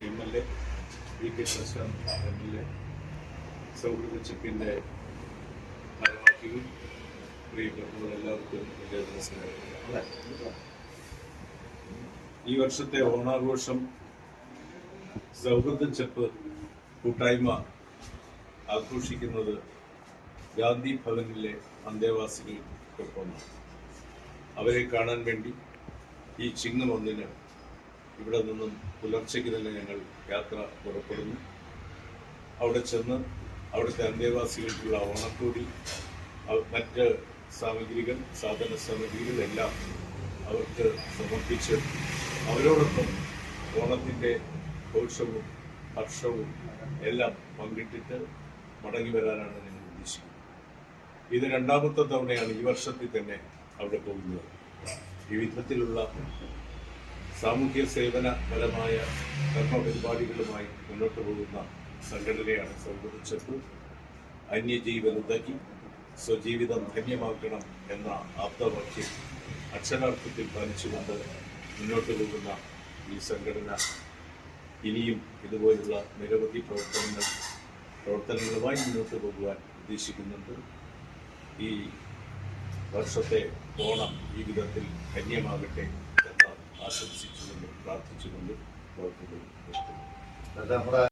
M L A V K Shashanth M L A സൗഹൃദ ചിപ്പിന്റെ ഭാരവാഹിയും പ്രിയപ്പെട്ടവർ എല്ലാവർക്കും എന്റെ നമസ്കാരം ഈ വർഷത്തെ ഓണാഘോഷം സൗഹൃദ ചെപ്പ് കൂട്ടായ്മ ആഘോഷിക്കുന്നത് ഗാന്ധി ഭവനിലെ അന്തേവാസികൾക്കൊപ്പമാണ്. അവരെ കാണാൻ വേണ്ടി ഈ ചിങ്ങം ഒന്നിന് ഇവിടെ നിന്നും പുലർച്ചയ്ക്ക് തന്നെ ഞങ്ങൾ യാത്ര പുറപ്പെടുന്നു. അവിടെ ചെന്ന് അവിടുത്തെ അന്തേവാസികൾക്കുള്ള ഓണക്കൂടി മറ്റ് സാമഗ്രികൾ സാധന സാമഗ്രികളെല്ലാം അവർക്ക് സമർപ്പിച്ച് അവരോടൊപ്പം ഓണത്തിന്റെ ഘോഷവും ഹർഷവും എല്ലാം പങ്കിട്ടിട്ട് മടങ്ങി വരാനാണ് ഞങ്ങൾ ഉദ്ദേശിക്കുന്നത്. ഇത് രണ്ടാമത്തെ തവണയാണ് ഈ വർഷത്തിൽ തന്നെ അവിടെ പോകുന്നത്. ഈ വിധത്തിലുള്ള സാമൂഹ്യ സേവന പരമായ കർമ്മ പരിപാടികളുമായി മുന്നോട്ട് പോകുന്ന സംഘടനയാണ് സൗഹൃദച്ചപ്പ് അന്യജീവനുതകി സ്വജീവിതം ധന്യമാക്കണം എന്ന ആപ്തവാക്യം അക്ഷരാർത്ഥത്തിൽ പാലിച്ചുകൊണ്ട് മുന്നോട്ട് പോകുന്ന ഈ സംഘടന ഇനിയും ഇതുപോലുള്ള നിരവധി പ്രവർത്തനങ്ങൾ പ്രവർത്തനങ്ങളുമായി മുന്നോട്ട് പോകുവാൻ ഉദ്ദേശിക്കുന്നുണ്ട്. ഈ വർഷത്തെ ഓണം ഈ വിധത്തിൽ ധന്യമാകട്ടെ. ആശംസിച്ചുകൊണ്ട് പ്രാർത്ഥിച്ചുകൊണ്ട് പ്രവർത്തിക്കുന്നു നമ്മുടെ